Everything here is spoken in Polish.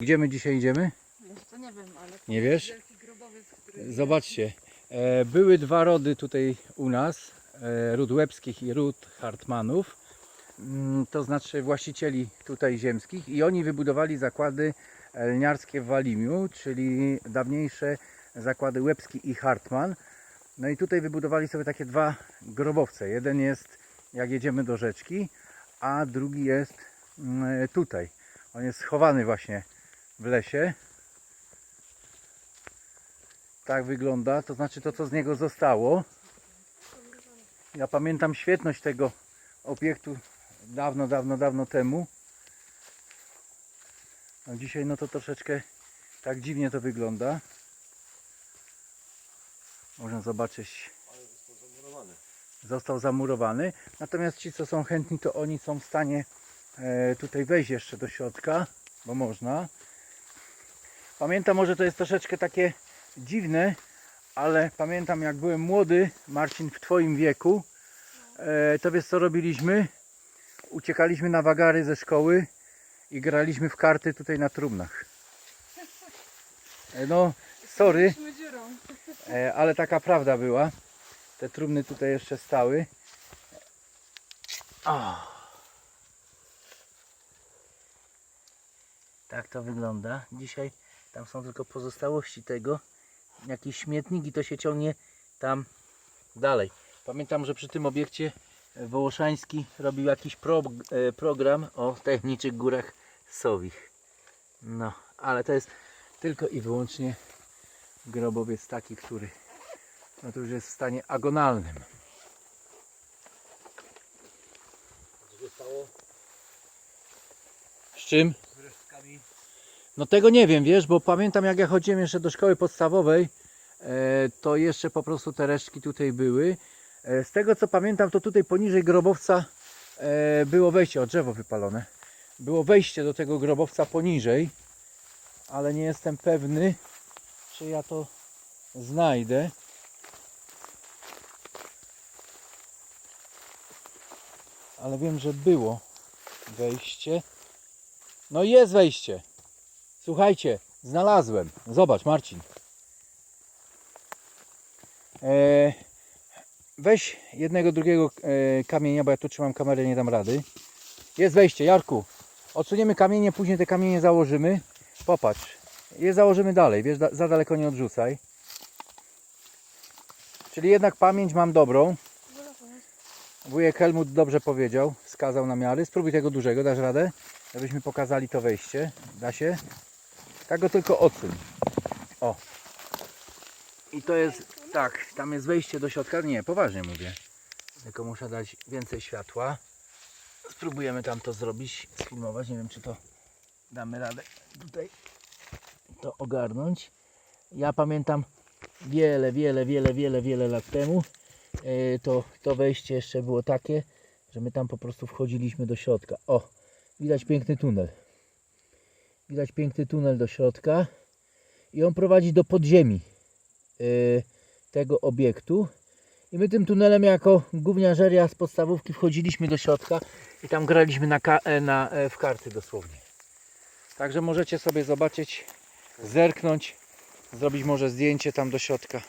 Gdzie my dzisiaj idziemy? Jeszcze nie wiem, ale... Nie wiesz? Grobowiec, który... Zobaczcie, e, były dwa rody tutaj u nas, e, ród łebskich i ród Hartmanów, mm, to znaczy właścicieli tutaj ziemskich i oni wybudowali zakłady lniarskie w Walimiu, czyli dawniejsze zakłady łebski i Hartman. No i tutaj wybudowali sobie takie dwa grobowce. Jeden jest jak jedziemy do rzeczki, a drugi jest mm, tutaj. On jest schowany właśnie w lesie. Tak wygląda, to znaczy to co z niego zostało. Ja pamiętam świetność tego obiektu dawno, dawno, dawno temu. No dzisiaj no to troszeczkę tak dziwnie to wygląda. Można zobaczyć. Został zamurowany. Natomiast ci co są chętni to oni są w stanie e, tutaj wejść jeszcze do środka, bo można. Pamiętam może to jest troszeczkę takie dziwne, ale pamiętam jak byłem młody, Marcin w Twoim wieku, e, to wiesz co robiliśmy? Uciekaliśmy na wagary ze szkoły i graliśmy w karty tutaj na trumnach. E, no, sorry, e, ale taka prawda była. Te trumny tutaj jeszcze stały. O. Tak to wygląda. Dzisiaj tam są tylko pozostałości tego. Jakieś śmietniki to się ciągnie tam dalej. Pamiętam, że przy tym obiekcie Wołoszański robił jakiś pro, e, program o tajemniczych górach Sowich. No, ale to jest tylko i wyłącznie grobowiec taki, który no to już jest w stanie agonalnym. Co się stało Z czym? No tego nie wiem, wiesz, bo pamiętam jak ja chodziłem jeszcze do szkoły podstawowej, e, to jeszcze po prostu te resztki tutaj były. E, z tego co pamiętam, to tutaj poniżej grobowca e, było wejście, o drzewo wypalone. Było wejście do tego grobowca poniżej, ale nie jestem pewny, czy ja to znajdę. Ale wiem, że było wejście. No jest wejście. Słuchajcie, znalazłem. Zobacz, Marcin. E, weź jednego, drugiego e, kamienia, bo ja tu trzymam kamerę, nie dam rady. Jest wejście, Jarku. Odsuniemy kamienie, później te kamienie założymy. Popatrz. Je założymy dalej, wiesz, da, za daleko nie odrzucaj. Czyli jednak pamięć mam dobrą. Wujek Helmut dobrze powiedział, wskazał na miary. Spróbuj tego dużego, dasz radę? Żebyśmy pokazali to wejście. Da się? Tak go tylko odsuń. O. I to jest, tak, tam jest wejście do środka. Nie, poważnie mówię. Tylko muszę dać więcej światła. Spróbujemy tam to zrobić, sfilmować. Nie wiem, czy to damy radę tutaj to ogarnąć. Ja pamiętam wiele, wiele, wiele, wiele, wiele lat temu e, to, to wejście jeszcze było takie, że my tam po prostu wchodziliśmy do środka. O, widać piękny tunel. Widać piękny tunel do środka i on prowadzi do podziemi y, tego obiektu. I my tym tunelem jako gówniarzeria z podstawówki wchodziliśmy do środka i tam graliśmy na, e, na, e, w karty dosłownie. Także możecie sobie zobaczyć, zerknąć, zrobić może zdjęcie tam do środka.